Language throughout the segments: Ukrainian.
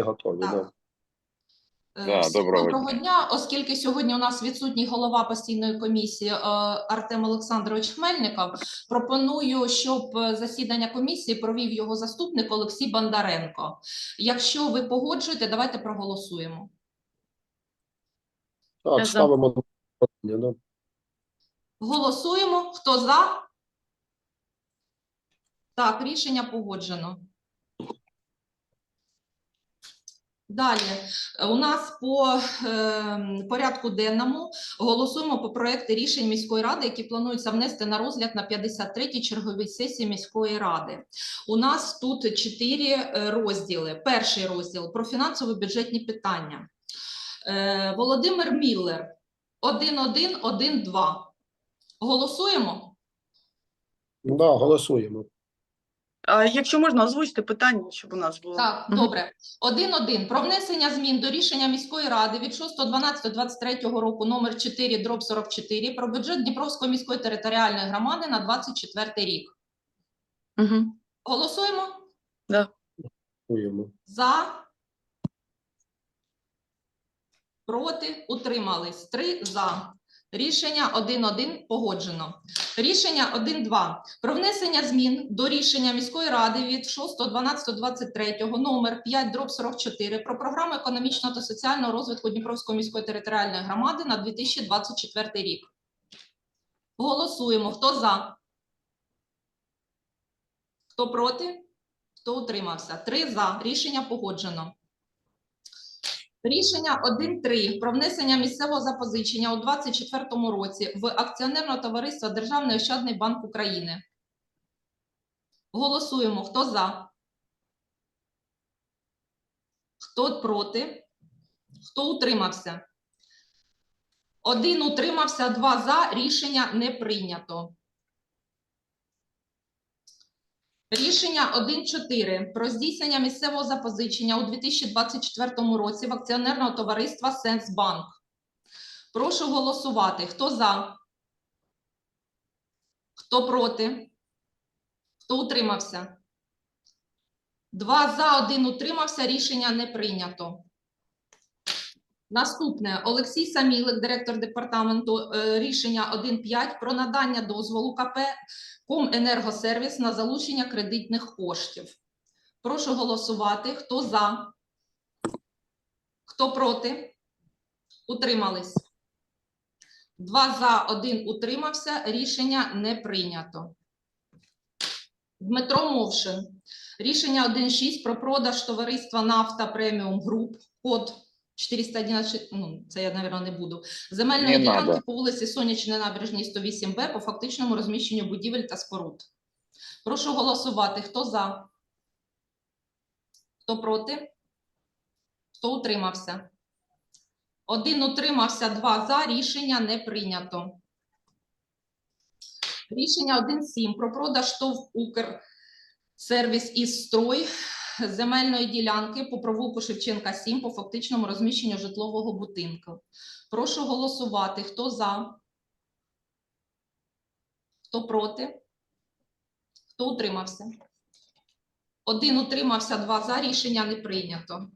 готові. Так. Да. Е, Да, доброго доброго дня. Оскільки сьогодні у нас відсутній голова постійної комісії е, Артем Олександрович Хмельников, пропоную, щоб е, засідання комісії провів його заступник Олексій Бондаренко. Якщо ви погоджуєте, давайте проголосуємо. Так, ставимо да. Голосуємо. Хто за? Так, рішення погоджено. Далі у нас по е, порядку денному голосуємо по проекти рішень міської ради, які плануються внести на розгляд на 53-й черговій сесії міської ради. У нас тут чотири е, розділи. Перший розділ про фінансово-бюджетні питання. Е, Володимир Міллер 1112. Голосуємо? Да, голосуємо. А якщо можна, озвучте питання, щоб у нас було. Так, добре. 1.1. Про внесення змін до рішення міської ради від 6.12.23 року номер 4 дроб 44 про бюджет Дніпровської міської територіальної громади на 24 рік. Мгм. Голосуємо Голосуємо. за, проти, утримались. Три за. Рішення 1.1 погоджено. Рішення 1.2. Про внесення змін до рішення міської ради від 6.12.23 номер 5 дроб 44 про програму економічного та соціального розвитку Дніпровської міської територіальної громади на 2024 рік. Голосуємо. Хто за? Хто проти? Хто утримався? Три за. Рішення погоджено. Рішення 1.3 про внесення місцевого запозичення у 2024 році в акціонерного товариства Державний ощадний банк України. Голосуємо. Хто за? Хто проти? Хто утримався? Один утримався, два за. Рішення не прийнято. Рішення 1.4 про здійснення місцевого запозичення у 2024 році в акціонерного товариства Сенсбанк. Прошу голосувати. Хто за? Хто проти? Хто утримався? Два за, один утримався. Рішення не прийнято. Наступне Олексій Самілик, директор департаменту. е, Рішення 1.5 про надання дозволу КП Коменергосервіс на залучення кредитних коштів. Прошу голосувати. Хто за? Хто проти? Утримались. Два за, один утримався. Рішення не прийнято. Дмитро Мовшин. Рішення 1.6 про продаж товариства Нафта Преміум Груп. Код 411, ну, це я, мабуть, не буду. Земельної Не ділянки надо. по вулиці Сонячної набережній 108Б по фактичному розміщенню будівель та споруд. Прошу голосувати. Хто за? Хто проти? Хто утримався? Один утримався, два за. Рішення не прийнято. Рішення 1.7 про продаж ТОВ «Укрсервіс із строй земельної ділянки по провулку Шевченка 7 по фактичному розміщенню житлового будинку. Прошу голосувати. Хто за? Хто проти? Хто утримався? Один утримався, два за. Рішення не прийнято.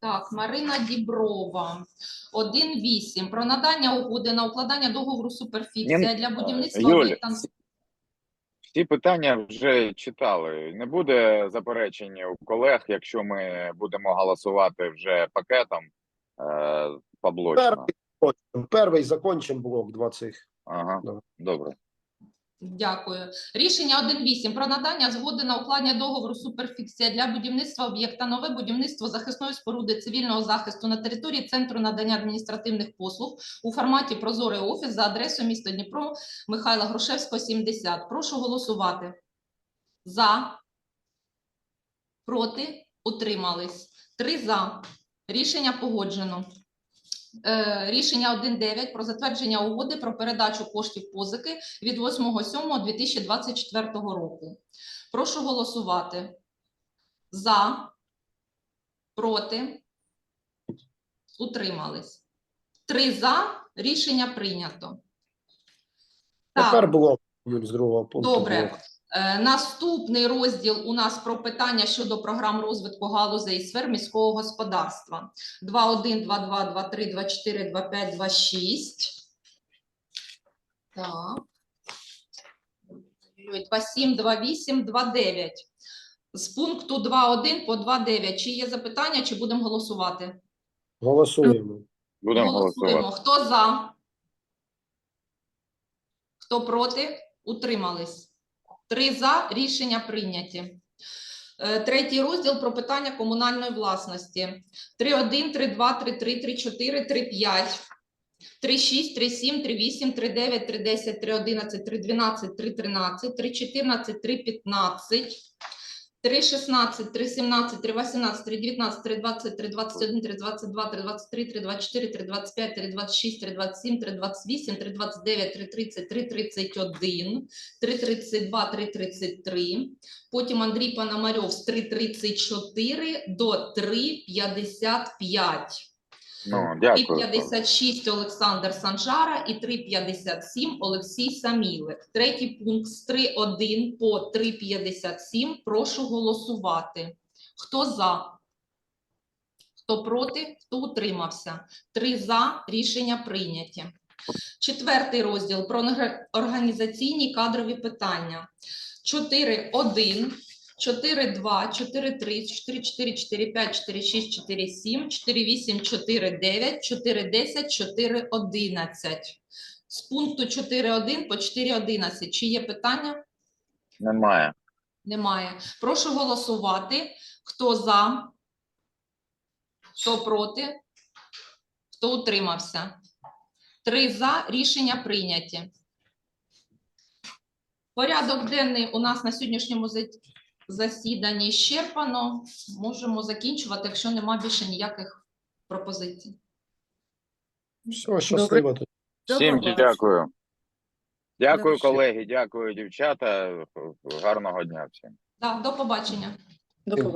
Так, Марина Діброва. 1.8. Про надання угоди на укладання договору суперфікція для будівництва Юль, об'єкта. Всі питання вже читали. Не буде заперечень у колег, якщо ми будемо голосувати вже пакетом е, поблочно. Перший, перший закончимо блок два цих. Ага, Добре. Дякую. Рішення 1.8 про надання згоди на укладення договору суперфікція для будівництва об'єкта нове будівництво захисної споруди цивільного захисту на території Центру надання адміністративних послуг у форматі Прозорий офіс за адресою міста Дніпро Михайла Грушевського, 70. Прошу голосувати. За. Проти. Утримались. Три за. Рішення погоджено. Е, Рішення 1.9 про затвердження угоди про передачу коштів позики від 8.7.2024 року. Прошу голосувати. За, проти, утримались. Три за, рішення прийнято. Тепер Так, Юль, з другого пункту. добре. Е, Наступний розділ у нас про питання щодо програм розвитку галузей і сфер міського господарства. 2.1, 2.2, 2.3, 2.4, 2.5, 2.6. Так. 2.7, 2.8, 2.9. З пункту 2.1 по 2.9. Чи є запитання, чи будемо голосувати? Голосуємо. Будемо Голосуємо. голосувати. Хто за? Хто проти? Утримались. Три за. Рішення прийняті. Е, Третій розділ про питання комунальної власності. 3.1, 3.2, 3.3, 3.4, 3.5. 3.6, 3.7, 3.8, 3.9, 3.10, 3.11, 3.12, 3.13, 3.14, 3.15, 3.16, 3.17, 3.18, 3.19, 3.20, 3.21, 3.22, 3.23, 3.24, 3.25, 3.26, 3.27, 3.28, 3.29, 3.30, 3.31, 3.32, 3.33. Потім Андрій Пономарьов з 3.34 до 3.55. Ну, дякую. 3,56 Олександр Санжара і 3,57 Олексій Самілик. Третій пункт з 3,1 по 3,57. Прошу голосувати. Хто за? Хто проти? Хто утримався? Три за. Рішення прийняті. Четвертий розділ про орга- організаційні кадрові питання. 4.1 4, 2, 4, 3, 4, 4, 4, 5, 4, 6, 4, 7, 4, 8, 4, 9, 4, 10, 4, 11. З пункту 4.1 по 4.11. Чи є питання? Немає. Немає. Прошу голосувати. Хто за? Хто проти? Хто утримався? Три за. Рішення прийняті. Порядок денний у нас на сьогоднішньому за- засіданні щерпано. Можемо закінчувати, якщо нема більше ніяких пропозицій. Все, щасливо. тоді. Всім дякую. Дякую, колеги, дякую, дівчата. Гарного дня всім. Да, до побачення. До побачення.